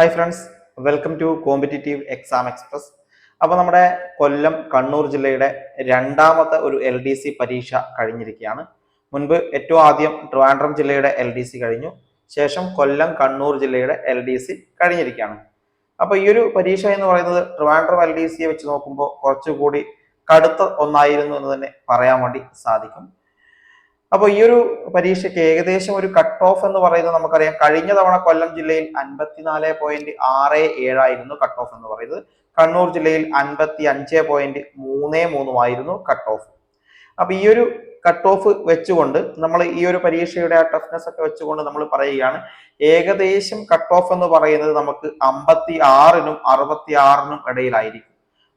Hi friends welcome to competitive exam express അപ്പോൾ നമ്മുടെ കൊല്ലം കണ്ണൂർ ജില്ലയുടെ രണ്ടാമത്തെ ഒരു എൽ ഡി സി പരീക്ഷ കഴിഞ്ഞിരിക്കുകയാണ്. മുൻപ് ഏറ്റവും ആദ്യം ട്രിവാൻഡ്രം ജില്ലയുടെ എൽ ഡി സി കഴിഞ്ഞു. ശേഷം കൊല്ലം കണ്ണൂർ ജില്ലയുടെ എൽ ഡി സി കഴിഞ്ഞിരിക്കുകയാണ്. അപ്പോൾ ഈ ഒരു പരീക്ഷ എന്ന് പറയുന്നത് ട്രിവാൻഡ്രം എൽ ഡി സിയെ വെച്ച് നോക്കുമ്പോൾ കുറച്ചുകൂടി കടുത്ത ഒന്നായിരുന്നു എന്ന് തന്നെ പറയാൻ വേണ്ടി സാധിക്കും. അപ്പോൾ ഈ ഒരു പരീക്ഷയ്ക്ക് ഏകദേശം ഒരു കട്ട് ഓഫ് എന്ന് പറയുന്നത് നമുക്കറിയാം. കഴിഞ്ഞ തവണ കൊല്ലം ജില്ലയിൽ അൻപത്തിനാല് പോയിന്റ് ആറ് ഏഴായിരുന്നു കട്ട് ഓഫ് എന്ന് പറയുന്നത്. കണ്ണൂർ ജില്ലയിൽ അൻപത്തി അഞ്ച് പോയിന്റ് മൂന്ന് മൂന്നുമായിരുന്നു കട്ട് ഓഫ് അപ്പൊ ഈ ഒരു കട്ട് ഓഫ് വെച്ചുകൊണ്ട് നമ്മൾ ഈ ഒരു പരീക്ഷയുടെ ആ ടഫ്നെസ് ഒക്കെ വെച്ചുകൊണ്ട് നമ്മൾ പറയുകയാണ് ഏകദേശം കട്ട് ഓഫ് എന്ന് പറയുന്നത് നമുക്ക് അമ്പത്തി ആറിനും അറുപത്തി ആറിനും ഇടയിലായിരിക്കും.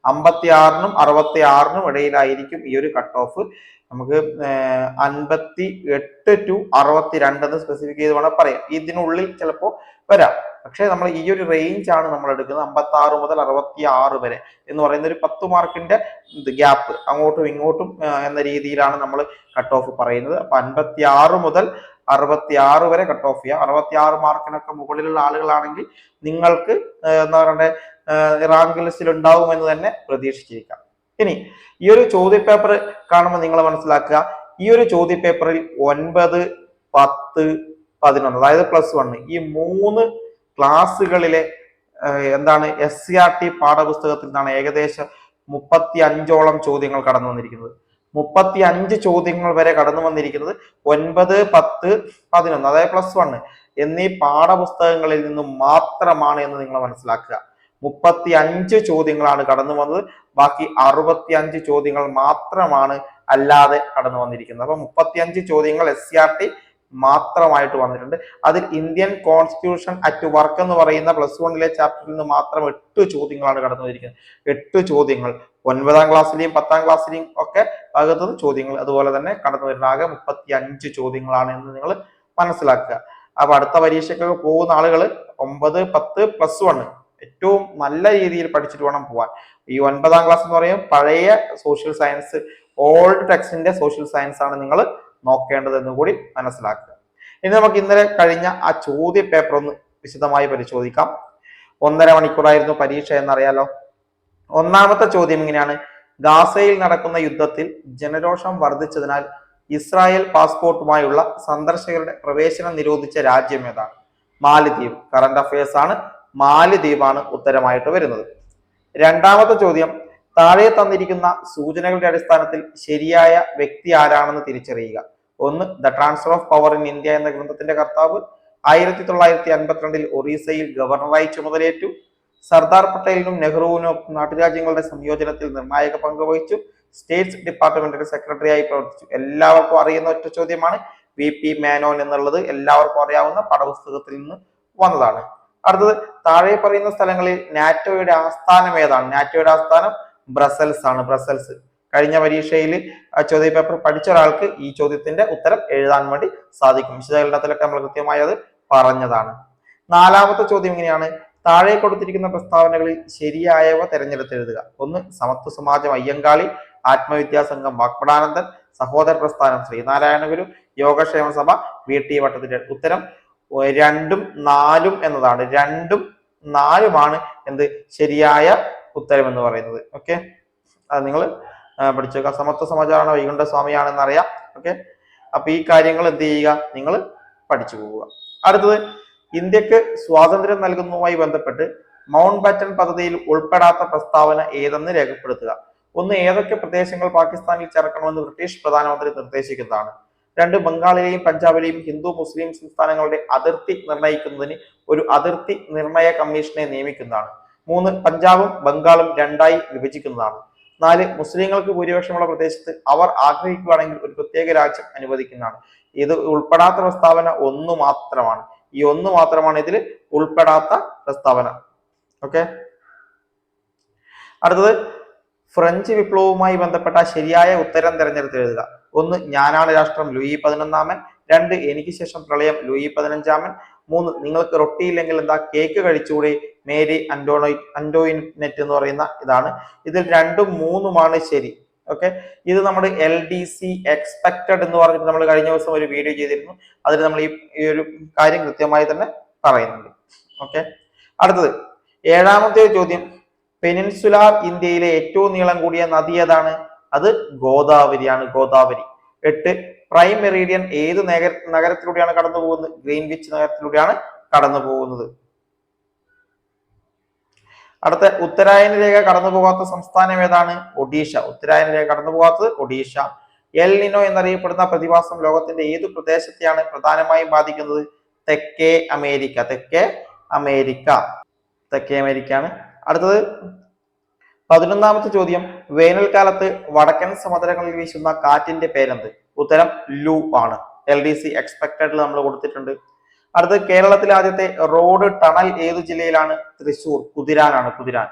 അമ്പത്തി ആറിനും അറുപത്തി ആറിനും ഇടയിലായിരിക്കും ഈ ഒരു കട്ട് ഓഫ് നമുക്ക് അൻപത്തി എട്ട് ടു അറുപത്തി രണ്ട് എന്ന് സ്പെസിഫിക് ചെയ്ത് വേണം പറയാം ഇതിനുള്ളിൽ ചിലപ്പോൾ വരാം. പക്ഷേ നമ്മൾ ഈ ഒരു റേഞ്ച് ആണ് നമ്മൾ എടുക്കുന്നത് അമ്പത്തി ആറ് മുതൽ അറുപത്തി ആറ് വരെ എന്ന് പറയുന്ന ഒരു പത്ത് മാർക്കിന്റെ ഗ്യാപ്പ് അങ്ങോട്ടും ഇങ്ങോട്ടും എന്ന രീതിയിലാണ് നമ്മൾ കട്ട് ഓഫ് പറയുന്നത്. അപ്പൊ അൻപത്തി ആറ് മുതൽ അറുപത്തി ആറ് വരെ കട്ട് ഓഫ് ചെയ്യാം. അറുപത്തി ആറ് മാർക്കിനൊക്കെ മുകളിലുള്ള ആളുകളാണെങ്കിൽ നിങ്ങൾക്ക് എന്താ പറയണ്ടേ റാങ്ക് ലിസ്റ്റിൽ ഉണ്ടാവുമെന്ന് തന്നെ പ്രതീക്ഷിച്ചിരിക്കാം. ഇനി ഈ ഒരു ചോദ്യപേപ്പർ കാണുമ്പോൾ നിങ്ങൾ മനസ്സിലാക്കുക. ഈ ഒരു ചോദ്യപേപ്പറിൽ ഒൻപത് പത്ത് പതിനൊന്ന് അതായത് പ്ലസ് വൺ ഈ മൂന്ന് ക്ലാസ്സുകളിലെ എന്താണ് എസ് സി ആർ ടി പാഠപുസ്തകത്തിൽ നിന്നാണ് ഏകദേശം മുപ്പത്തി അഞ്ചോളം ചോദ്യങ്ങൾ കടന്നു വന്നിരിക്കുന്നത്. മുപ്പത്തി അഞ്ച് ചോദ്യങ്ങൾ വരെ കടന്നു വന്നിരിക്കുന്നത് ഒൻപത് പത്ത് പതിനൊന്ന് അതായത് പ്ലസ് വൺ എന്നീ പാഠപുസ്തകങ്ങളിൽ നിന്നും മാത്രമാണ് എന്ന് നിങ്ങൾ മനസ്സിലാക്കുക. മുപ്പത്തി അഞ്ച് ചോദ്യങ്ങളാണ് കടന്നു വന്നത്. ബാക്കി അറുപത്തി അഞ്ച് ചോദ്യങ്ങൾ മാത്രമാണ് അല്ലാതെ കടന്നു വന്നിരിക്കുന്നത്. അപ്പൊ മുപ്പത്തി അഞ്ച് ചോദ്യങ്ങൾ എസ് സി ആർ ടി മാത്രമായിട്ട് വന്നിട്ടുണ്ട്. അതിൽ ഇന്ത്യൻ കോൺസ്റ്റിറ്റ്യൂഷൻ അറ്റ് വർക്ക് എന്ന് പറയുന്ന പ്ലസ് വണ്ണിലെ ചാപ്റ്ററിൽ നിന്ന് മാത്രം എട്ട് ചോദ്യങ്ങളാണ് കടന്നു വന്നിരിക്കുന്നത്. എട്ട് ചോദ്യങ്ങൾ. ഒൻപതാം ക്ലാസ്സിലെയും പത്താം ക്ലാസ്സിലെയും ഒക്കെ ഭാഗത്തുനിന്ന് ചോദ്യങ്ങൾ അതുപോലെ തന്നെ കടന്നു വരുന്ന ആകെ മുപ്പത്തി അഞ്ച് ചോദ്യങ്ങളാണ് എന്ന് നിങ്ങൾ മനസ്സിലാക്കുക. അപ്പൊ അടുത്ത പരീക്ഷയ്ക്കൊക്കെ പോകുന്ന ആളുകൾ ഒമ്പത് പത്ത് പ്ലസ് വൺ ഏറ്റവും നല്ല രീതിയിൽ പഠിച്ചിട്ട് വേണം പോവാൻ. ഈ ഒൻപതാം ക്ലാസ് എന്ന് പറയും പഴയ സോഷ്യൽ സയൻസ് ഓൾഡ് ടെക്സ്റ്റിന്റെ സോഷ്യൽ സയൻസ് ആണ് നിങ്ങൾ നോക്കേണ്ടതെന്ന് കൂടി മനസ്സിലാക്കുക. ഇനി നമുക്ക് ഇന്നലെ കഴിഞ്ഞ ആ ചോദ്യ പേപ്പർ ഒന്ന് വിശദമായി പരിശോധിക്കാം. ഒന്നര മണിക്കൂറായിരുന്നു പരീക്ഷ എന്നറിയാലോ? ഒന്നാമത്തെ ചോദ്യം ഇങ്ങനെയാണ്. ഗാസയിൽ നടക്കുന്ന യുദ്ധത്തിൽ ജനരോഷം വർദ്ധിച്ചതിനാൽ ഇസ്രായേൽ പാസ്പോർട്ടുമായുള്ള സന്ദർശകരുടെ പ്രവേശനം നിരോധിച്ച രാജ്യം ഏതാണ്? മാലിദ്വീപ്. കറണ്ട് അഫയേഴ്സ് ആണ്. മാലിദ്വീപാണ് ഉത്തരമായിട്ട് വരുന്നത്. രണ്ടാമത്തെ ചോദ്യം താഴെ തന്നിരിക്കുന്ന സൂചനകളുടെ അടിസ്ഥാനത്തിൽ ശരിയായ വ്യക്തി ആരാണെന്ന് തിരിച്ചറിയുക. ഒന്ന് the transfer of power in India എന്ന ഗ്രന്ഥത്തിന്റെ കർത്താവ് ആയിരത്തി തൊള്ളായിരത്തി അൻപത്തിരണ്ടിൽ ഒറീസയിൽ ഗവർണറായി ചുമതലയേറ്റു. സർദാർ പട്ടേലിനും നെഹ്റുവിനും നാട്ടുരാജ്യങ്ങളുടെ സംയോജനത്തിൽ നിർണായക പങ്ക് വഹിച്ചു. സ്റ്റേറ്റ്സ് ഡിപ്പാർട്ട്മെന്റിന്റെ സെക്രട്ടറിയായി പ്രവർത്തിച്ചു. എല്ലാവർക്കും അറിയുന്ന ഒറ്റ ചോദ്യമാണ് വി പി മേനോൻ എന്നുള്ളത് എല്ലാവർക്കും അറിയാവുന്ന പാഠപുസ്തകത്തിൽ നിന്ന് വന്നതാണ്. അടുത്തത് താഴെ പറയുന്ന സ്ഥലങ്ങളിൽ നാറ്റോയുടെ ആസ്ഥാനം ഏതാണ്? നാറ്റോയുടെ ആസ്ഥാനം ബ്രസൽസ് ആണ് ബ്രസൽസ്. കഴിഞ്ഞ പരീക്ഷയിൽ ചോദ്യ പേപ്പർ പഠിച്ച ഒരാൾക്ക് ഈ ചോദ്യത്തിന്റെ ഉത്തരം എഴുതാൻ വേണ്ടി സാധിക്കും. വിശദീകരണത്തിലൊക്കെ നമ്മൾ കൃത്യമായി അത് പറഞ്ഞതാണ്. നാലാമത്തെ ചോദ്യം ഇങ്ങനെയാണ്. താഴെ കൊടുത്തിരിക്കുന്ന പ്രസ്താവനകളിൽ ശരിയായവ തെരഞ്ഞെടുത്തെഴുതുക. ഒന്ന് സമത്വ സമാജം അയ്യങ്കാളി ആത്മവിദ്യാസംഘം വാക്പടാനന്ദൻ സഹോദര പ്രസ്ഥാനം ശ്രീനാരായണ ഗുരു യോഗക്ഷേമ സഭ വി ടി വട്ടത്തിന്റെ ഉത്തരം രണ്ടും നാലും എന്നതാണ്. രണ്ടും നാലുമാണ് എന്ത്? ശരിയായ ഉത്തരം എന്ന് പറയുന്നത്. ഓക്കെ അത് നിങ്ങൾ പഠിച്ചു വെക്കുക സമത്വ സമാചാരമാണ് വൈകുണ്ഠ സ്വാമിയാണെന്ന് അറിയാം ഓക്കെ അപ്പൊ ഈ കാര്യങ്ങൾ എന്ത് ചെയ്യുക? നിങ്ങൾ പഠിച്ചു പോവുക. അടുത്തത് ഇന്ത്യയ്ക്ക് സ്വാതന്ത്ര്യം നൽകുന്നതുമായി ബന്ധപ്പെട്ട് മൗണ്ട് ബാറ്റൺ പദ്ധതിയിൽ ഉൾപ്പെടാത്ത പ്രസ്താവന ഏതെന്ന് രേഖപ്പെടുത്തുക. ഒന്ന് ഏതൊക്കെ പ്രദേശങ്ങൾ പാകിസ്ഥാനിൽ ചേർക്കണമെന്ന് ബ്രിട്ടീഷ് പ്രധാനമന്ത്രി നിർദ്ദേശിക്കുന്നതാണ്? രണ്ട് ബംഗാളിലെയും പഞ്ചാബിലെയും ഹിന്ദു മുസ്ലിം സംസ്ഥാനങ്ങളുടെ അതിർത്തി നിർണയിക്കുന്നതിന് ഒരു അതിർത്തി നിർണയ കമ്മീഷനെ നിയമിക്കുന്നതാണ്. മൂന്ന് പഞ്ചാബും ബംഗാളും രണ്ടായി വിഭജിക്കുന്നതാണ്. നാല് മുസ്ലിങ്ങൾക്ക് ഭൂരിപക്ഷമുള്ള പ്രദേശത്ത് അവർ ആഗ്രഹിക്കുകയാണെങ്കിൽ ഒരു പ്രത്യേക രാജ്യം അനുവദിക്കുന്നതാണ്. ഇത് ഉൾപ്പെടാത്ത പ്രസ്താവന ഒന്ന് മാത്രമാണ്. ഈ ഒന്ന് മാത്രമാണ് ഇതിൽ ഉൾപ്പെടാത്ത പ്രസ്താവന. ഓക്കെ? അടുത്തത് ഫ്രഞ്ച് വിപ്ലവവുമായി ബന്ധപ്പെട്ട ശരിയായ ഉത്തരം തിരഞ്ഞെടുത്ത് എഴുതുക. ഒന്ന് ഞാനാണ് രാഷ്ട്രം ലൂയി പതിനൊന്നാമൻ. രണ്ട് എനിക്ക് ശേഷം പ്രളയം ലൂയി പതിനഞ്ചാമൻ. മൂന്ന് നിങ്ങൾക്ക് റൊട്ടിയില്ലെങ്കിൽ എന്താ കേക്ക് കഴിച്ചുകൂടി മേരി അന്റോണോയി അന്റോയിൻ നെറ്റ് എന്ന് പറയുന്ന ഇതാണ്. ഇതിൽ രണ്ടും മൂന്നുമാണ് ശരി. ഓക്കെ? ഇത് നമ്മുടെ എൽ ഡി സി എക്സ്പെക്റ്റഡ് എന്ന് പറഞ്ഞിട്ട് നമ്മൾ കഴിഞ്ഞ ദിവസം ഒരു വീഡിയോ ചെയ്തിരുന്നു. അതിൽ നമ്മൾ ഈ ഒരു കാര്യം കൃത്യമായി തന്നെ പറയുന്നുണ്ട്. ഓക്കെ? അടുത്തത് ഏഴാമത്തെ ചോദ്യം. പെനിൻസുലാർ ഇന്ത്യയിലെ ഏറ്റവും നീളം കൂടിയ നദി ഏതാണ്? അത് ഗോദാവരിയാണ് ഗോദാവരി. എട്ട് പ്രൈം മെറീഡിയൻ ഏത് നഗര നഗരത്തിലൂടെയാണ് കടന്നു പോകുന്നത്? ഗ്രീൻവിച്ച് നഗരത്തിലൂടെയാണ് കടന്നു പോകുന്നത്. അടുത്ത ഉത്തരായന രേഖ കടന്നു പോകാത്ത സംസ്ഥാനം ഏതാണ്? ഒഡീഷ. ഉത്തരായന രേഖ കടന്നു പോകാത്തത് ഒഡീഷ. എൽ നിനോ എന്നറിയപ്പെടുന്ന പ്രതിഭാസം ലോകത്തിന്റെ ഏത് പ്രദേശത്തെയാണ് പ്രധാനമായും ബാധിക്കുന്നത്? തെക്കേ അമേരിക്ക തെക്കേ അമേരിക്ക. തെക്കേ അമേരിക്കയാണ്. അടുത്തത് പതിനൊന്നാമത്തെ ചോദ്യം. വേനൽക്കാലത്ത് വടക്കൻ സമതലങ്ങളിൽ വീശുന്ന കാറ്റിന്റെ പേരെന്ത്? ഉത്തരം ലൂ ആണ്. എൽ ഡി സി എക്സ്പെക്ടഡ് നമ്മൾ കൊടുത്തിട്ടുണ്ട്. അടുത്തത് കേരളത്തിലെ ആദ്യത്തെ റോഡ് ടണൽ ഏത് ജില്ലയിലാണ്? തൃശൂർ കുതിരാനാണ് കുതിരാൻ.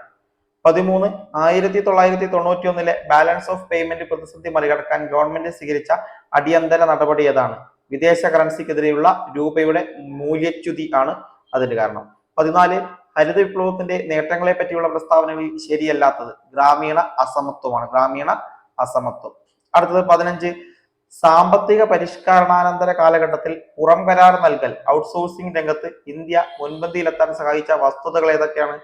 പതിമൂന്ന് ആയിരത്തി തൊള്ളായിരത്തി തൊണ്ണൂറ്റി ഒന്നിലെ ബാലൻസ് ഓഫ് പേയ്മെന്റ് പ്രതിസന്ധി മറികടക്കാൻ ഗവൺമെന്റ് സ്വീകരിച്ച അടിയന്തര നടപടി ഏതാണ്? വിദേശ കറൻസിക്കെതിരെയുള്ള രൂപയുടെ മൂല്യച്യുതി ആണ് അതിന്റെ കാരണം. പതിനാല് ഹരിത വിപ്ലവത്തിന്റെ നേട്ടങ്ങളെ പറ്റിയുള്ള പ്രസ്താവനകളിൽ ശരിയല്ലാത്തത് ഗ്രാമീണ അസമത്വമാണ്. ഗ്രാമീണ അസമത്വം. അടുത്തത് പതിനഞ്ച് സാമ്പത്തിക പരിഷ്കരണാനന്തര കാലഘട്ടത്തിൽ പുറം കരാർ നൽകൽ ഔട്ട്സോഴ്സിംഗ് രംഗത്ത് ഇന്ത്യ മുൻപന്തിയിലെത്താൻ സഹായിച്ച വസ്തുതകൾ ഏതൊക്കെയാണ്?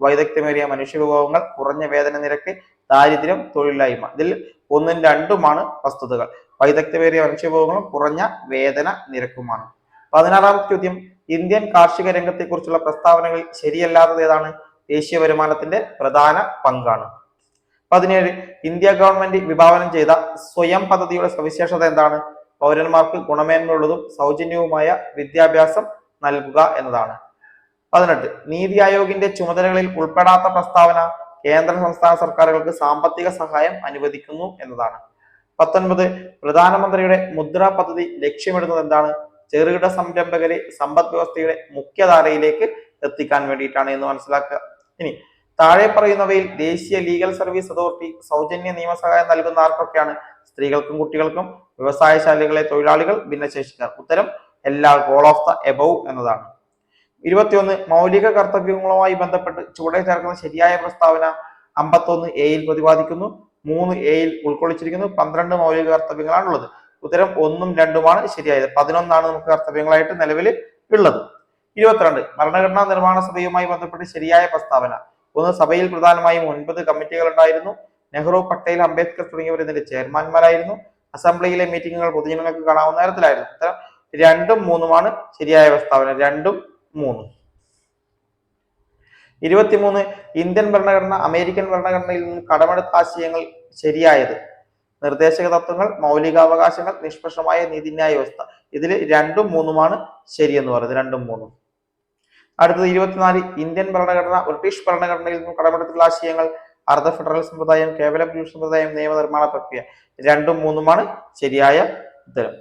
വൈദഗ്ധ്യമേറിയ മനുഷ്യവിഭവങ്ങൾ കുറഞ്ഞ വേതന നിരക്ക് ദാരിദ്ര്യം തൊഴിലില്ലായ്മ. ഇതിൽ ഒന്നും രണ്ടുമാണ് വസ്തുതകൾ. വൈദഗ്ധ്യമേറിയ മനുഷ്യവിഭവങ്ങളും കുറഞ്ഞ വേതന നിരക്കുമാണ്. പതിനാറാമത്തെ ചോദ്യം ഇന്ത്യൻ കാർഷിക രംഗത്തെക്കുറിച്ചുള്ള പ്രസ്താവനകൾ ശരിയല്ലാത്തത് ഏതാണ്? ദേശീയ വരുമാനത്തിന്റെ പ്രധാന പങ്കാണ്. പതിനേഴ് ഇന്ത്യ ഗവൺമെന്റ് വിഭാവനം ചെയ്ത സ്വയം പദ്ധതിയുടെ സവിശേഷത എന്താണ്? പൗരന്മാർക്ക് ഗുണമേന്മയുള്ളതും സൗജന്യവുമായ വിദ്യാഭ്യാസം നൽകുക എന്നതാണ്. പതിനെട്ട് നീതി ആയോഗിന്റെ ചുമതലകളിൽ ഉൾപ്പെടാത്ത പ്രസ്താവന കേന്ദ്ര സംസ്ഥാന സർക്കാരുകൾക്ക് സാമ്പത്തിക സഹായം അനുവദിക്കുന്നു എന്നതാണ്. പത്തൊൻപത് പ്രധാനമന്ത്രിയുടെ മുദ്ര പദ്ധതി ലക്ഷ്യമിടുന്നത് എന്താണ്? ചെറുകിട സംരംഭകരെ സമ്പദ് വ്യവസ്ഥയുടെ മുഖ്യധാരയിലേക്ക് എത്തിക്കാൻ വേണ്ടിയിട്ടാണ് എന്ന് മനസ്സിലാക്കുക. ഇനി താഴെ പറയുന്നവയിൽ ദേശീയ ലീഗൽ സർവീസ് അതോറിറ്റി സൗജന്യ നിയമസഹായം നൽകുന്ന ആർക്കൊക്കെയാണ്? സ്ത്രീകൾക്കും കുട്ടികൾക്കും വ്യവസായശാലകളെ തൊഴിലാളികൾ ഭിന്നശേഷിക്കാർ. ഉത്തരം എല്ലാ ഗോൾ ഓഫ് ദ എബവ് എന്നതാണ്. ഇരുപത്തിയൊന്ന് മൗലിക കർത്തവ്യങ്ങളുമായി ബന്ധപ്പെട്ട് ചുവടെ ചേർക്കുന്ന ശരിയായ പ്രസ്താവന അമ്പത്തൊന്ന് എയിൽ പ്രതിപാദിക്കുന്നു മൂന്ന് എയിൽ ഉൾക്കൊള്ളിച്ചിരിക്കുന്നു പന്ത്രണ്ട് മൗലിക കർത്തവ്യങ്ങളാണുള്ളത്. ഉത്തരം ഒന്നും രണ്ടുമാണ് ശരിയായത്. പതിനൊന്നാണ് നമുക്ക് കർത്തവ്യങ്ങളായിട്ട് നിലവിൽ ഉള്ളത്. ഇരുപത്തിരണ്ട് ഭരണഘടനാ നിർമ്മാണ സഭയുമായി ബന്ധപ്പെട്ട് ശരിയായ പ്രസ്താവന. ഒന്ന് സഭയിൽ പ്രധാനമായും ഒൻപത് കമ്മിറ്റികൾ ഉണ്ടായിരുന്നു. നെഹ്റു പട്ടേൽ അംബേദ്കർ തുടങ്ങിയവർ ഇതിന്റെ ചെയർമാൻമാരായിരുന്നു. അസംബ്ലിയിലെ മീറ്റിംഗുകൾ പൊതുജനങ്ങൾക്ക് കാണാവുന്ന തരത്തിലായിരുന്നു. ഉത്തരം രണ്ടും മൂന്നുമാണ് ശരിയായ പ്രസ്താവന. രണ്ടും മൂന്നും. ഇരുപത്തിമൂന്ന് ഇന്ത്യൻ ഭരണഘടന അമേരിക്കൻ ഭരണഘടനയിൽ നിന്നും കടമെടുത്ത ആശയങ്ങൾ ശരിയായത്. നിർദ്ദേശക തത്വങ്ങൾ മൗലികാവകാശങ്ങൾ നിഷ്പക്ഷമായ നീതിന്യായ വ്യവസ്ഥ. ഇതിൽ രണ്ടും മൂന്നുമാണ് ശരിയെന്ന് പറയുന്നത്. രണ്ടും മൂന്നും. അടുത്തത് ഇരുപത്തിനാല് ഇന്ത്യൻ ഭരണഘടന ബ്രിട്ടീഷ് ഭരണഘടനയിൽ നിന്നും കടമെടുത്തുള്ള ആശയങ്ങൾ അർദ്ധ ഫെഡറൽ സമ്പ്രദായം കേവല ബ്രിട്ടീഷ് സമ്പ്രദായം നിയമനിർമ്മാണ പ്രക്രിയ. രണ്ടും മൂന്നുമാണ് ശരിയായ ഉത്തരം.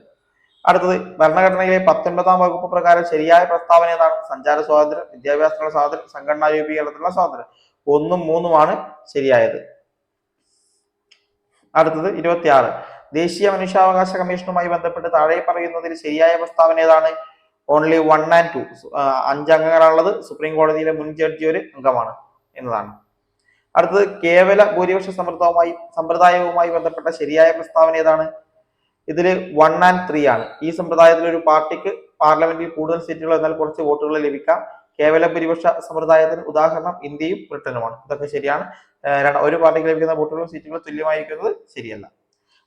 അടുത്തത് ഭരണഘടനയിലെ പത്തൊൻപതാം വകുപ്പ് പ്രകാരം ശരിയായ പ്രസ്താവന ഏതാണ്? സഞ്ചാര സ്വാതന്ത്ര്യം വിദ്യാഭ്യാസത്തിനുള്ള സ്വാതന്ത്ര്യം സംഘടനാ രൂപീകരണത്തിനുള്ള സ്വാതന്ത്ര്യം. ഒന്നും മൂന്നുമാണ് ശരിയായത്. അടുത്തത് ഇരുപത്തിയാറ്. ദേശീയ മനുഷ്യാവകാശ കമ്മീഷനുമായി ബന്ധപ്പെട്ട് താഴെ പറയുന്നതിൽ ശരിയായ പ്രസ്താവന ഏതാണ്? ഓൺലി വൺ ആൻഡ് ടു അഞ്ച് അംഗങ്ങളാണുള്ളത് സുപ്രീം കോടതിയിലെ മുൻ ജഡ്ജി ഒരു അംഗമാണ് എന്നതാണ്. അടുത്തത് കേവല ഭൂരിപക്ഷ സമ്പ്രദായവുമായി സമ്പ്രദായവുമായി ബന്ധപ്പെട്ട ശരിയായ പ്രസ്താവന ഏതാണ്? ഇതിൽ വൺ ആൻഡ് ത്രീ ആണ്. ഈ സമ്പ്രദായത്തിൽ ഒരു പാർട്ടിക്ക് പാർലമെന്റിൽ കൂടുതൽ സീറ്റുകൾ എന്നാൽ കുറച്ച് വോട്ടുകൾ ലഭിക്കാം. കേവല ഭൂരിപക്ഷ സമ്പ്രദായത്തിന് ഉദാഹരണം ഇന്ത്യയും ബ്രിട്ടനുമാണ്. ഇതൊക്കെ ശരിയാണ്. ഒരു പാർട്ടിക്ക് ലഭിക്കുന്ന വോട്ടുകളും സീറ്റുകളും തുല്യമായിരിക്കുന്നത് ശരിയല്ല.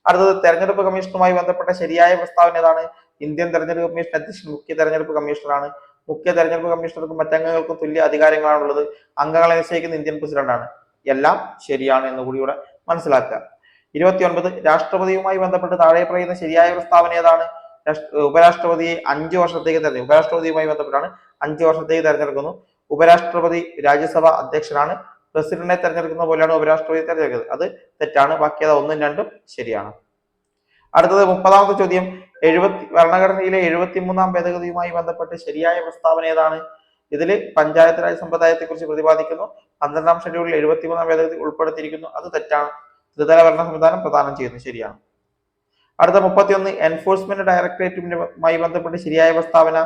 അടുത്തത് തെരഞ്ഞെടുപ്പ് കമ്മീഷനുമായി ബന്ധപ്പെട്ട ശരിയായ പ്രസ്താവന ഏതാണ്? ഇന്ത്യൻ തെരഞ്ഞെടുപ്പ് കമ്മീഷൻ അധ്യക്ഷൻ മുഖ്യ തെരഞ്ഞെടുപ്പ് കമ്മീഷണറാണ്. മുഖ്യ തെരഞ്ഞെടുപ്പ് കമ്മീഷണർക്കും മറ്റംഗങ്ങൾക്കും തുല്യ അധികാരങ്ങളാണുള്ളത്. അംഗങ്ങളെ നിശ്ചയിക്കുന്ന ഇന്ത്യൻ പ്രസിഡന്റാണ്. എല്ലാം ശരിയാണ് എന്ന് കൂടി ഇവിടെ മനസ്സിലാക്കുക. ഇരുപത്തിയൊൻപത് രാഷ്ട്രപതിയുമായി ബന്ധപ്പെട്ട് താഴെ പറയുന്ന ശരിയായ പ്രസ്താവന ഏതാണ്? രാഷ്ട്ര- ഉപരാഷ്ട്രപതിയെ അഞ്ചു വർഷത്തേക്ക് തെരഞ്ഞെടുക്കും. ഉപരാഷ്ട്രപതിയുമായി ബന്ധപ്പെട്ടാണ് അഞ്ചു വർഷത്തേക്ക് തെരഞ്ഞെടുക്കുന്നു. ഉപരാഷ്ട്രപതി രാജ്യസഭ അധ്യക്ഷനാണ്. പ്രസിഡന്റിനെ തെരഞ്ഞെടുക്കുന്ന പോലെയാണ് ഉപരാഷ്ട്രപതി തെരഞ്ഞെടുക്കുന്നത്. അത് തെറ്റാണ്. ബാക്കി അത് ഒന്നും രണ്ടും ശരിയാണ്. അടുത്തത് മുപ്പതാമത്തെ ചോദ്യം. എഴുപത്തി ഭരണഘടനയിലെ എഴുപത്തിമൂന്നാം ഭേദഗതിയുമായി ബന്ധപ്പെട്ട് ശരിയായ പ്രസ്താവന ഏതാണ്? ഇതിൽ പഞ്ചായത്ത് രാജ് സമ്പ്രദായത്തെ കുറിച്ച് പ്രതിപാദിക്കുന്നു. പന്ത്രണ്ടാം ഷെഡ്യൂളിൽ എഴുപത്തിമൂന്നാം ഭേദഗതി ഉൾപ്പെടുത്തിയിരിക്കുന്നു. അത് തെറ്റാണ്. ത്രിതല ഭരണ സംവിധാനം പ്രദാനം ചെയ്യുന്നു. ശരിയാണ്. അടുത്ത മുപ്പത്തിയൊന്ന് എൻഫോഴ്സ്മെന്റ് ഡയറക്ടറേറ്റുമായി ബന്ധപ്പെട്ട് ശരിയായ പ്രസ്താവന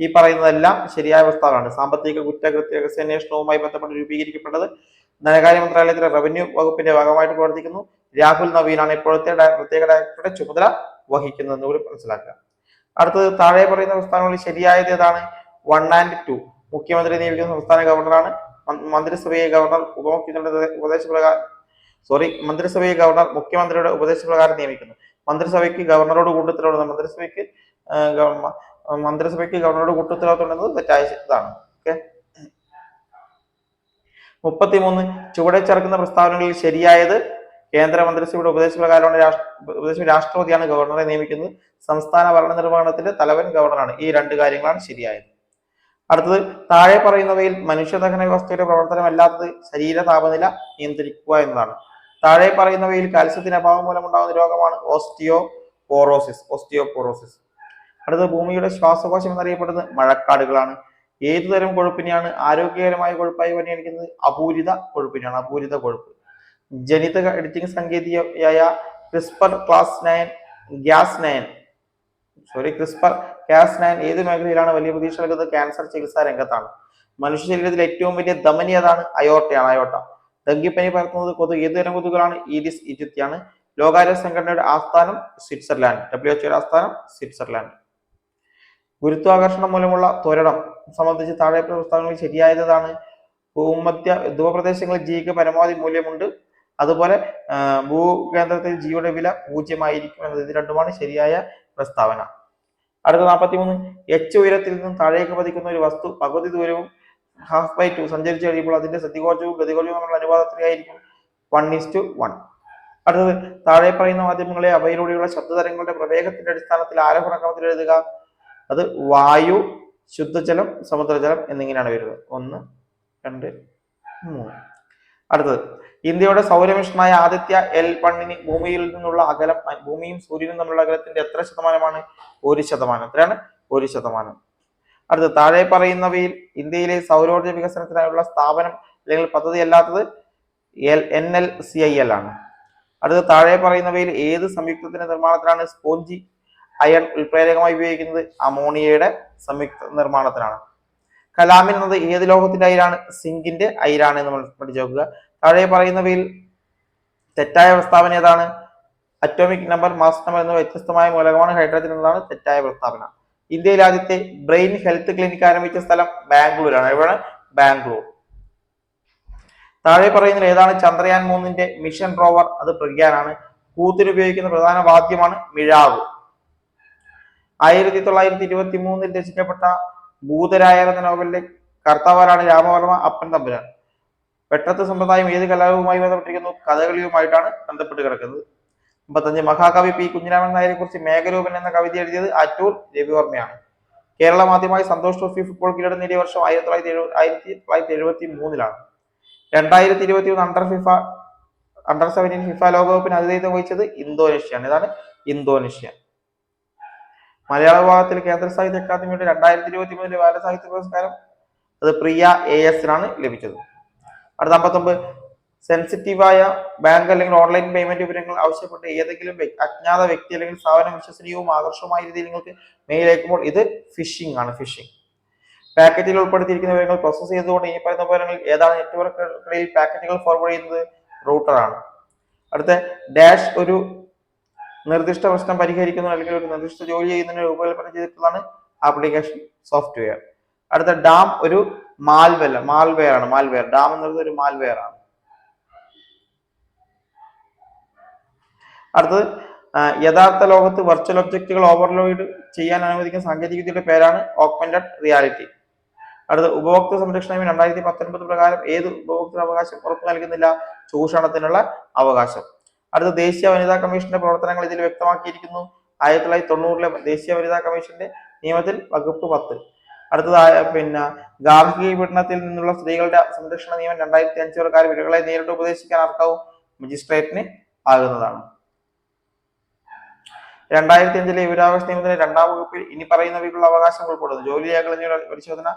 ഈ പറയുന്നതെല്ലാം ശരിയായ പ്രസ്താവനയാണ് സാമ്പത്തിക കുറ്റകൃത്യ രഹസ്യാന്വേഷണവുമായി ബന്ധപ്പെട്ട് രൂപീകരിക്കപ്പെട്ടത് ധനകാര്യ മന്ത്രാലയത്തിലെ റവന്യൂ വകുപ്പിന്റെ ഭാഗമായിട്ട് പ്രവർത്തിക്കുന്നു. രാഹുൽ നവീനാണ് ഇപ്പോഴത്തെ പ്രത്യേക ഡയറക്ടറുടെ ചുമതല വഹിക്കുന്നതെന്ന് കൂടി മനസ്സിലാക്കുക. അടുത്തത് താഴെ പറയുന്ന സംസ്ഥാനങ്ങളിൽ ശരിയായത് ഏതാണ്? വൺ ആൻഡ് ടു മുഖ്യമന്ത്രി നിയമിക്കുന്ന സംസ്ഥാന ഗവർണറാണ്. മന്ത്രിസഭയെ ഗവർണർ ഉപമുഖ്യമന്ത്രിയുടെ ഉപദേശപ്രകാരം സോറി മന്ത്രിസഭയെ ഗവർണർ മുഖ്യമന്ത്രിയുടെ ഉപദേശപ്രകാരം നിയമിക്കുന്നു. മന്ത്രിസഭയ്ക്ക് ഗവർണറോട് കൂട്ടത്തിലോടുന്ന മന്ത്രിസഭയ്ക്ക് മന്ത്രിസഭയ്ക്ക് ഗവർണറോട് കൂട്ടുത്തരവാദിത്തമുണ്ടെന്നത് തെറ്റായ ഇതാണ്. ഓക്കെ? മുപ്പത്തിമൂന്ന്. ചുവടെ ചേർക്കുന്ന പ്രസ്താവനകളിൽ ശരിയായത് കേന്ദ്ര മന്ത്രിസഭയുടെ ഉപദേശപ്രകാരമാണ് ഉപദേശ രാഷ്ട്രപതിയാണ് ഗവർണറെ നിയമിക്കുന്നത്. സംസ്ഥാന ഭരണനിർവഹണത്തിന്റെ തലവൻ ഗവർണറാണ്. ഈ രണ്ട് കാര്യങ്ങളാണ് ശരിയായത്. അടുത്തത് താഴെ പറയുന്നവയിൽ മനുഷ്യദഹന വ്യവസ്ഥയുടെ പ്രവർത്തനമല്ലാത്തത് ശരീര താപനില നിയന്ത്രിക്കുക എന്നതാണ്. താഴെ പറയുന്നവയിൽ കാൽസ്യത്തിന്റെ അഭാവം മൂലമുണ്ടാകുന്ന രോഗമാണ് ഓസ്റ്റിയോ പോറോസിസ് ഓസ്റ്റിയോപോറോസിസ്. അടുത്തത് ഭൂമിയുടെ ശ്വാസകോശം എന്നറിയപ്പെടുന്നത് മഴക്കാടുകളാണ്. ഏതു തരം കൊഴുപ്പിനെയാണ് ആരോഗ്യകരമായ കൊഴുപ്പായി പരിഗണിക്കുന്നത്? അപൂരിത കൊഴുപ്പിനെയാണ് അപൂരിത കൊഴുപ്പ്. ജനിതക editing സാങ്കേതികയായ CRISPR class nine Cas nine sorry CRISPR Cas nine ഏത് മേഖലയിലാണ് വലിയ പ്രതീക്ഷ നൽകുന്നത്? ക്യാൻസർ ചികിത്സാ രംഗത്താണ്. മനുഷ്യ ശരീരത്തിലെ ഏറ്റവും വലിയ ധമനി അതാണ് അയോട്ടയാണ് അയോട്ട. ഡെങ്കിപ്പനി പരത്തുന്നത് കൊതുക് ഏതുതരം കൊതുകുകളാണ് ഈഡിസ് ഈജിപ്തിയാണ്. ലോകാരോഗ്യ സംഘടനയുടെ ആസ്ഥാനം സ്വിറ്റ്സർലാൻഡ് ഡബ്ല്യു എച്ച്ഒയുടെ ആസ്ഥാനം സ്വിറ്റ്സർലാൻഡ്. ഗുരുത്വാകർഷണം മൂലമുള്ള ത്വരണം സംബന്ധിച്ച് താഴെ പ്രസ്താവനകൾ ശരിയായതാണ്. ഭൂമധ്യ ധ്രുവപ്രദേശങ്ങളിൽ ജിക്ക് പരമാവധി മൂല്യമുണ്ട്. അതുപോലെ ഭൂകേന്ദ്രത്തിൽ ജിയുടെ വില പൂജ്യമായിരിക്കും എന്നത് ഇത് രണ്ടുമാണ് ശരിയായ പ്രസ്താവന. അടുത്ത നാൽപ്പത്തി മൂന്ന് എച്ച് ഉയരത്തിൽ നിന്നും താഴേക്ക് പതിക്കുന്ന ഒരു വസ്തു പകുതി ദൂരവും ഹാഫ് ബൈ ടു സഞ്ചരിച്ച് കഴിയുമ്പോൾ അതിന്റെ സ്ഥിതികോർജവും ഗതികോചവും തമ്മിലുള്ള അനുപാതത്തിലായിരിക്കും വൺ ഈസ് ടു വൺ അടുത്തത് താഴെ പറയുന്ന മാധ്യമങ്ങളെ അവയിലൂടെയുള്ള ശബ്ദതരങ്ങളുടെ പ്രവേഗത്തിന്റെ അടിസ്ഥാനത്തിൽ ആരോഹണ ക്രമത്തിൽ എഴുതുക. അത് വായു ശുദ്ധജലം സമുദ്രജലം എന്നിങ്ങനെയാണ് വരുന്നത്. ഒന്ന് രണ്ട് മൂന്ന്. അടുത്തത് ഇന്ത്യയുടെ സൗരമിഷനായ ആദിത്യ എൽ പണ്ണിന് ഭൂമിയിൽ നിന്നുള്ള അകലം ഭൂമിയും സൂര്യനും തമ്മിലുള്ള അകലത്തിന്റെ എത്ര ശതമാനമാണ്? ഒരു ശതമാനം. എത്രയാണ്? ഒരു ശതമാനം. അടുത്തത് താഴെ പറയുന്നവയിൽ ഇന്ത്യയിലെ സൗരോർജ വികസനത്തിനായുള്ള സ്ഥാപനം അല്ലെങ്കിൽ പദ്ധതി അല്ലാത്തത് L N L C I L ആണ്. അടുത്ത താഴെ പറയുന്നവയിൽ ഏത് സംയുക്തത്തിന്റെ നിർമ്മാണത്തിലാണ് സ്പോഞ്ചി അയൺ ഉൽപ്രേരകമായി ഉപയോഗിക്കുന്നത് അമോണിയയുടെ സംയുക്ത നിർമ്മാണത്തിനാണ് കലാമിൻ എന്നത് ഏത് ലോഹത്തിന്റെ അയിരാണ് സിങ്കിന്റെ അയിരാണ് എന്ന് നമ്മൾ പഠിച്ചു നോക്കുക. താഴെ പറയുന്നവയിൽ തെറ്റായ പ്രസ്താവന ഏതാണ്? അറ്റോമിക് നമ്പർ മാസ് നമ്പർ എന്ന വ്യത്യസ്തമായ മൂലകമാണ് ഹൈഡ്രജൻ എന്നതാണ് തെറ്റായ പ്രസ്താവന ഇന്ത്യയിൽ ആദ്യത്തെ ബ്രെയിൻ ഹെൽത്ത് ക്ലിനിക് ആരംഭിച്ച സ്ഥലം ബാംഗ്ലൂരാണ്. എവിടെ ബാംഗ്ലൂർ. താഴെ പറയുന്നതിൽ ഏതാണ്? ചന്ദ്രയാൻ മൂന്നിന്റെ മിഷൻ റോവർ അത് പ്രഗ്യാനാണ്. കൂത്തിന് ഉപയോഗിക്കുന്ന പ്രധാന വാദ്യമാണ് മിഴാവ്. ആയിരത്തി തൊള്ളായിരത്തി ഇരുപത്തി മൂന്നിൽ രചിക്കപ്പെട്ട ഭൂതരായ എന്ന നോവലിലെ കർത്താവാരാണ് രാമവർമ്മ അപ്പൻ തമ്പുരാൻ. വെട്ടത്ത് സമ്പ്രദായം ഏത് കലാപവുമായി ബന്ധപ്പെട്ടിരിക്കുന്നു? കഥകളിയുമായിട്ടാണ് ബന്ധപ്പെട്ട് കിടക്കുന്നത്. അമ്പത്തഞ്ച് മഹാകവി പി കുഞ്ഞിരാമൻ നായരെ കുറിച്ച് മേഘരൂപൻ എന്ന കവിത എഴുതിയത് ആറ്റൂർ രവിവർമ്മയാണ്. കേരളം ആദ്യമായി സന്തോഷ് ട്രോഫി ഫുട്ബോൾ കിരീടം നേടിയ വർഷം ആയിരത്തി തൊള്ളായിരത്തി എഴുപത് ആയിരത്തി തൊള്ളായിരത്തി എഴുപത്തി മൂന്നിലാണ് രണ്ടായിരത്തി ഇരുപത്തി ഒന്ന് under FIFA under seventeen FIFA ലോകകപ്പിന് അതിഥേയത്വം വഹിച്ചത് ഇന്തോനേഷ്യയാണ്. ഇതാണ് ഇന്തോനേഷ്യ. മലയാള വിഭാഗത്തിൽ കേന്ദ്ര സാഹിത്യ അക്കാദമിയുടെ രണ്ടായിരത്തി ഇരുപത്തി മൂന്നിലെ ബാലസാഹിത്യ പുരസ്കാരം അത് പ്രിയ എ എസിനാണ് ലഭിച്ചത്. അടുത്ത അമ്പത്തൊമ്പത് സെൻസിറ്റീവായ ബാങ്ക് അല്ലെങ്കിൽ ഓൺലൈൻ പേയ്മെന്റ് വിവരങ്ങൾ ആവശ്യപ്പെട്ട് ഏതെങ്കിലും അജ്ഞാത വ്യക്തി അല്ലെങ്കിൽ സ്ഥാപനം വിശ്വസനീയവും ആകർഷകമായ രീതിയിൽ നിങ്ങൾക്ക് മെയിൽ അയക്കുമ്പോൾ ഇത് ഫിഷിംഗ് ആണ് ഫിഷിംഗ് പാക്കറ്റിൽ ഉൾപ്പെടുത്തിയിരിക്കുന്ന വിവരങ്ങൾ പ്രോസസ് ചെയ്തുകൊണ്ട് ഇനി പറയുന്ന വിവരങ്ങളിൽ ഏതാണ്? നെറ്റ്വർക്കുകളിൽ പാക്കറ്റുകൾ ഫോർവേഡ് ചെയ്യുന്നത് റൂട്ടറാണ് അടുത്ത ഡാഷ് ഒരു നിർദ്ദിഷ്ട പ്രശ്നം പരിഹരിക്കുന്ന അല്ലെങ്കിൽ ഒരു നിർദ്ദിഷ്ട ജോലി ചെയ്യുന്നതിന് രൂപകൽപ്പന ചെയ്തിട്ടുള്ളതാണ് ആപ്ലിക്കേഷൻ സോഫ്റ്റ്വെയർ. അടുത്ത ഡാം ഒരു മാൽവെയർ മാൽവെയർ ആണ്. മാൽവെയർ. ഡാം എന്നുള്ളത് ഒരു മാൽവെയർ ആണ്. അടുത്തത് യഥാർത്ഥ ലോകത്ത് വെർച്വൽ ഒബ്ജക്റ്റുകൾ ഓവർലോഡ് ചെയ്യാൻ അനുവദിക്കുന്ന സാങ്കേതികവിദ്യയുടെ പേരാണ് ഓക്മെന്റഡ് റിയാലിറ്റി അടുത്ത ഉപഭോക്തൃ സംരക്ഷണ രണ്ടായിരത്തി പത്തൊൻപത് പ്രകാരം ഏത് ഉപഭോക്തൃ അവകാശം ഉറപ്പു നൽകുന്നില്ല? ചൂഷണത്തിനുള്ള അവകാശം. അടുത്ത ദേശീയ വനിതാ കമ്മീഷന്റെ പ്രവർത്തനങ്ങൾ ഇതിൽ വ്യക്തമാക്കിയിരിക്കുന്നു. ആയിരത്തി തൊള്ളായിരത്തി തൊണ്ണൂറിലെ ദേശീയ വനിതാ കമ്മീഷന്റെ നിയമത്തിൽ വകുപ്പ് പത്ത്. അടുത്തത് പിന്നെ ഗാർഹിക പീഡനത്തിൽ നിന്നുള്ള സ്ത്രീകളുടെ സംരക്ഷണ നിയമം രണ്ടായിരത്തി അഞ്ച് പ്രകാരം ഇരകളെ നേരിട്ട് ഉപദേശിക്കാൻ ആർക്കാവും? മജിസ്ട്രേറ്റിന് ആകുന്നതാണ്. രണ്ടായിരത്തി അഞ്ചിലെ വിവരാവകാശ നിയമത്തിന്റെ രണ്ടാം വകുപ്പിൽ ഇനി പറയുന്നവയ്ക്കുള്ള അവകാശം ഉൾപ്പെടുന്നു. ജോലി രേഖകളുടെ പരിശോധന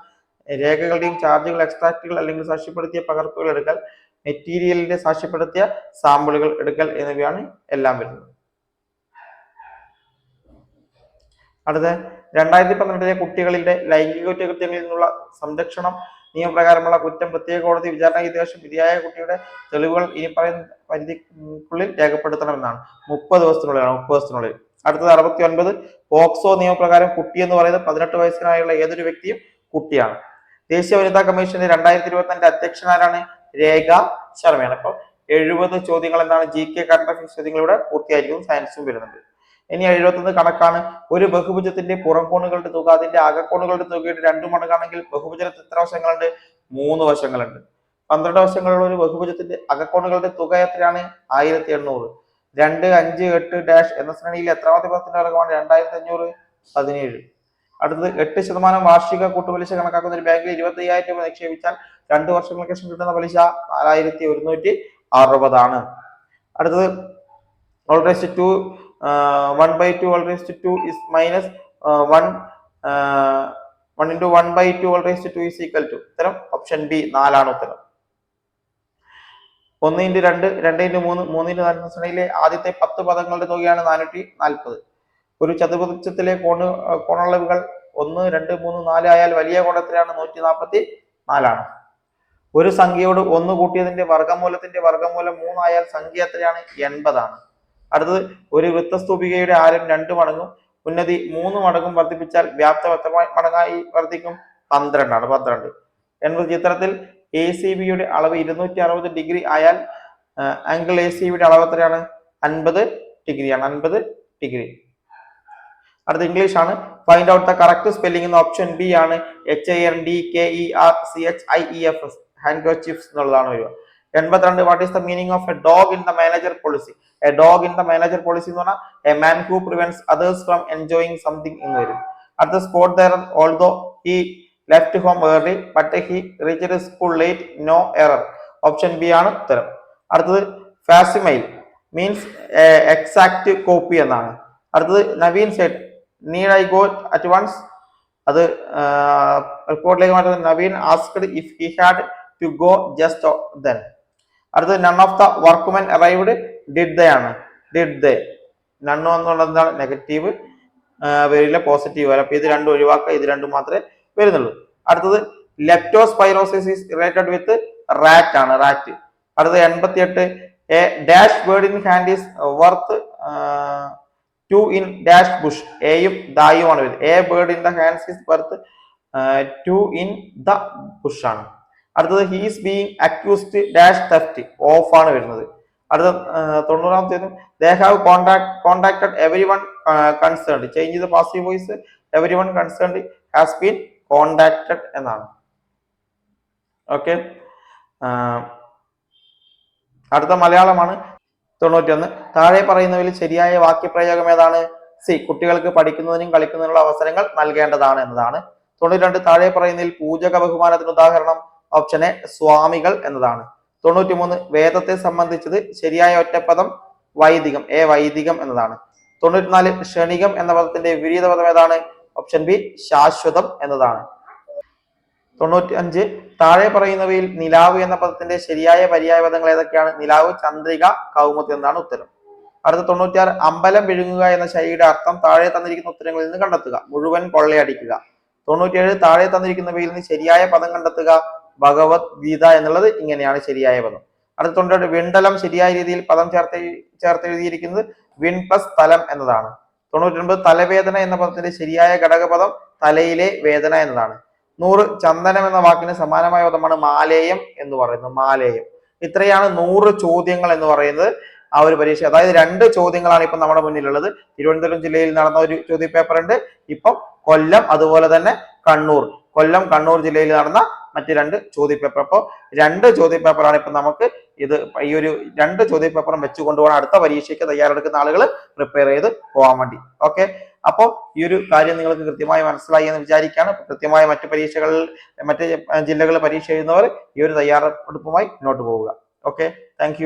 രേഖകളുടെയും ചാർജുകൾ എക്സ്ട്രാക്റ്റുകൾ അല്ലെങ്കിൽ സാക്ഷ്യപ്പെടുത്തിയ പകർപ്പുകൾ എടുക്കൽ മെറ്റീരിയലിന്റെ സാക്ഷ്യപ്പെടുത്തിയ സാമ്പിളുകൾ എടുക്കൽ എന്നിവയാണ് എല്ലാം വരുന്നത്. അടുത്ത രണ്ടായിരത്തി പന്ത്രണ്ടിലെ കുട്ടികളിലെ ലൈംഗിക കുറ്റകൃത്യങ്ങളിൽ നിന്നുള്ള സംരക്ഷണം നിയമപ്രകാരമുള്ള കുറ്റം പ്രത്യേക കോടതി വിചാരണ ചെയ്ത വിധിയായ കുട്ടിയുടെ തെളിവുകൾ ഇനി പറയുന്ന പരിധിക്കുള്ളിൽ രേഖപ്പെടുത്തണമെന്നാണ്. മുപ്പത് ദിവസത്തിനുള്ളിലാണ് മുപ്പത് ദിവസത്തിനുള്ളിൽ. അടുത്തത് അറുപത്തി ഒൻപത് പോക്സോ നിയമപ്രകാരം കുട്ടി എന്ന് പറയുന്നത് പതിനെട്ട് വയസ്സിനായുള്ള ഏതൊരു വ്യക്തിയും കുട്ടിയാണ്. ദേശീയ വനിതാ കമ്മീഷന്റെ രണ്ടായിരത്തി ഇരുപത്തി അധ്യക്ഷനാരാണ് രേഖ ശർമ്മയാണ്. അപ്പൊ എഴുപത് ചോദ്യങ്ങൾ എന്താണ് ജി കെ കറണ്ട് അഫയേഴ്സ് ചോദ്യങ്ങൾ ഇവിടെ പൂർത്തിയായിരിക്കും സയൻസും വരുന്നുണ്ട് ഇനി എഴുപത്തൊന്ന് കണക്കാണ്. ഒരു ബഹുഭുജത്തിന്റെ പുറംകോണുകളുടെ തുക അതിന്റെ അകക്കോണുകളുടെ തുകയുടെ രണ്ടു മടങ്ങാണെങ്കിൽ ബഹുഭുജത്തിന് എത്ര വശങ്ങളുണ്ട്? മൂന്ന് വശങ്ങളുണ്ട്. പന്ത്രണ്ട് വശങ്ങളുള്ള ഒരു ബഹുഭുജത്തിന്റെ അകക്കോണുകളുടെ തുക എത്രയാണ്? ആയിരത്തി എണ്ണൂറ്. രണ്ട് അഞ്ച് എട്ട് ഡാഷ് എന്ന ശ്രേണിയിൽ എത്രാമത്തെ പദത്തിന്റെ വർഗമാണ് രണ്ടായിരത്തി അഞ്ഞൂറ്. പതിനേഴ്. അടുത്തത് എട്ട് ശതമാനം വാർഷിക കൂട്ടുപലിശ കണക്കാക്കുന്ന ഒരു ബാങ്കിൽ ഇരുപത്തി അയ്യായിരം രൂപ നിക്ഷേപിച്ചാൽ രണ്ട് വർഷങ്ങൾക്ക് ശേഷം കിട്ടുന്ന പലിശ നാലായിരത്തി ഒരുന്നൂറ്റി അറുപതാണ്. അടുത്തത് all raised to one by two all raised to is minus one one into one by two all raised to is equal to ഉത്തരം ഓപ്ഷൻ ബി നാലാണ് ഉത്തരം. ഒന്ന് ഇന്റു രണ്ട് രണ്ട് ഇന്റു മൂന്ന് മൂന്ന് ഇന്റു നാല് ആദ്യത്തെ പത്ത് പദങ്ങളുടെ തുകയാണ് നാനൂറ്റി നാൽപ്പത്. ഒരു ചതുർഭുജത്തിലെ കോണ് കോണളവുകൾ ഒന്ന് രണ്ട് മൂന്ന് നാല് ആയാൽ വലിയ കോണത്തിലാണ് നൂറ്റി നാൽപ്പത്തി നാലാണ് ഒരു സംഖ്യയോട് ഒന്ന് കൂട്ടിയതിന്റെ വർഗമൂലത്തിന്റെ വർഗമൂലം മൂന്നായാൽ സംഖ്യ എത്രയാണ്? എൺപതാണ്. അടുത്തത് ഒരു വൃത്തസ്തൂപികയുടെ ആരം രണ്ട് മടങ്ങും. ഉന്നതി മൂന്ന് മടങ്ങും വർദ്ധിപ്പിച്ചാൽ വ്യാപ്തം എത്ര മടങ്ങായി വർദ്ധിക്കും? പന്ത്രണ്ടാണ് പന്ത്രണ്ട്. എൺപത് ചിത്രത്തിൽ എ സി ബിയുടെ അളവ് ഇരുന്നൂറ്റി അറുപത് ഡിഗ്രി ആയാൽ ആംഗിൾ എ സി ബിയുടെ അളവ് എത്രയാണ്? അൻപത് ഡിഗ്രിയാണ് അൻപത് ഡിഗ്രി. അടുത്ത ഇംഗ്ലീഷ് ആണ്. Find out the correct spelling എന്ന ഓപ്ഷൻ ബി ആണ് H I N D K E R C H I E F S handkerchiefs എന്നുള്ളതാണ് വരിക. എൺപത്തിരണ്ട് what is the meaning of a dog in the manager policy a dog in the manager policy എന്ന് പറഞ്ഞാൽ a man who prevents others from enjoying something എന്ന് വരും. അടുത്ത spot the although he left home early but he reach school late no error option B ആണ് ഉത്തരം. അടുത്തത് facsimile means exact copy എന്നാണ്. അടുത്തത് Naveen said need I go at once അത് റിപ്പോർട്ടിലേക്ക് മാറ്റുന്നത് Naveen asked if he had to go just then അടുത്തത് none of the workmen arrived did the ആണ്. ഡിഡ് ദ നണ്ണു എന്നുള്ളത് എന്താണ് നെഗറ്റീവ് വരില്ല പോസിറ്റീവ് അല്ല അപ്പൊ ഇത് രണ്ടും ഒഴിവാക്കുക. ഇത് രണ്ടും മാത്രമേ വരുന്നുള്ളൂ. അടുത്തത് leptospirosis is related with rat ആണ്. റാറ്റ് അടുത്തത് എൺപത്തി എട്ട് a dash word in hand is worth two in dash bush. എയും ദായുമാണ് വരുന്നത്. A bird in the hands is worth two in the bush ആണ്. അടുത്തത് he's being accused dash theft of ആണ് വരുന്നത്. അടുത്ത തൊണ്ണൂറാമത്തേതും they have contact contacted everyone concerned change the passive voice everyone concerned has been contacted എന്നാണ്. Okay അടുത്ത മലയാളമാണ് തൊണ്ണൂറ്റിയൊന്ന്. താഴെ പറയുന്നവയിൽ ശരിയായ വാക്യപ്രയോഗം ഏതാണ്? സി. കുട്ടികൾക്ക് പഠിക്കുന്നതിനും കളിക്കുന്നതിനുള്ള അവസരങ്ങൾ നൽകേണ്ടതാണ് എന്നതാണ്. തൊണ്ണൂറ്റി താഴെ പറയുന്നതിൽ പൂജക ബഹുമാനത്തിന് ഉദാഹരണം ഓപ്ഷൻ എ സ്വാമികൾ എന്നതാണ്. തൊണ്ണൂറ്റി മൂന്ന് വേദത്തെ സംബന്ധിച്ചത് ശരിയായ ഒറ്റപ്പദം വൈദികം എ വൈദികം എന്നതാണ്. തൊണ്ണൂറ്റിനാല് ക്ഷണികം എന്ന പദത്തിന്റെ വിപരീത പദം ഏതാണ്? ഓപ്ഷൻ ബി ശാശ്വതം എന്നതാണ്. തൊണ്ണൂറ്റി അഞ്ച് താഴെ പറയുന്നവയിൽ നിലാവ് എന്ന പദത്തിന്റെ ശരിയായ പര്യായ പദങ്ങൾ ഏതൊക്കെയാണ്? നിലാവ് ചന്ദ്രിക കൗമുദി എന്നാണ് ഉത്തരം. അടുത്ത തൊണ്ണൂറ്റിയാറ് അമ്പലം വിഴുങ്ങുക എന്ന ശൈലിയുടെ അർത്ഥം താഴെ തന്നിരിക്കുന്ന ഉത്തരങ്ങളിൽ നിന്ന് കണ്ടെത്തുക. മുഴുവൻ കൊള്ളയടിക്കുക തൊണ്ണൂറ്റിയേഴ് താഴെ തന്നിരിക്കുന്നവയിൽ നിന്ന് ശരിയായ പദം കണ്ടെത്തുക. ഭഗവത് ഗീത എന്നുള്ളത് ഇങ്ങനെയാണ് ശരിയായ പദം. അടുത്ത തൊണ്ണൂറ്റി വിണ്ടലം ശരിയായ രീതിയിൽ പദം ചേർത്ത് ചേർത്ത് എഴുതിയിരിക്കുന്നത് വിൺ പ്ലസ് തലം എന്നതാണ്. തൊണ്ണൂറ്റി ഒൻപത് തലവേദന എന്ന പദത്തിന്റെ ശരിയായ ഘടകപദം തലയിലെ വേദന എന്നതാണ്. നൂറ് ചന്ദനം എന്ന വാക്കിന് സമാനമായ പദമാണ് മാലേയം എന്ന് പറയുന്നത് മാലേയം. ഇത്രയാണ് നൂറ് ചോദ്യങ്ങൾ എന്ന് പറയുന്നത് ആ ഒരു പരീക്ഷ. അതായത് രണ്ട് ചോദ്യങ്ങളാണ് ഇപ്പം നമ്മുടെ മുന്നിലുള്ളത്. തിരുവനന്തപുരം ജില്ലയിൽ നടന്ന ഒരു ചോദ്യ പേപ്പർ ഉണ്ട് ഇപ്പം കൊല്ലം അതുപോലെ തന്നെ കണ്ണൂർ. കൊല്ലം കണ്ണൂർ ജില്ലയിൽ നടന്ന മറ്റ് രണ്ട് ചോദ്യ പേപ്പർ. അപ്പോൾ രണ്ട് ചോദ്യ പേപ്പറാണ് ഇപ്പൊ നമുക്ക് ഇത് ഈ ഒരു രണ്ട് ചോദ്യപേപ്പറും വെച്ചുകൊണ്ട് വെച്ച് കൊണ്ടുപോകണം അടുത്ത പരീക്ഷയ്ക്ക് തയ്യാറെടുക്കുന്ന ആളുകൾ പ്രിപ്പയർ ചെയ്ത് പോകാൻ വേണ്ടി. ഓക്കെ അപ്പോൾ ഈ ഒരു കാര്യം നിങ്ങൾക്ക് കൃത്യമായി മനസ്സിലായി എന്ന് വിചാരിക്കുകയാണ് കൃത്യമായ മറ്റ് പരീക്ഷകളിൽ മറ്റ് ജില്ലകളിൽ പരീക്ഷ എഴുതുന്നവർ ഈ ഒരു തയ്യാറെടുപ്പുമായി മുന്നോട്ട് പോവുക. Okay thank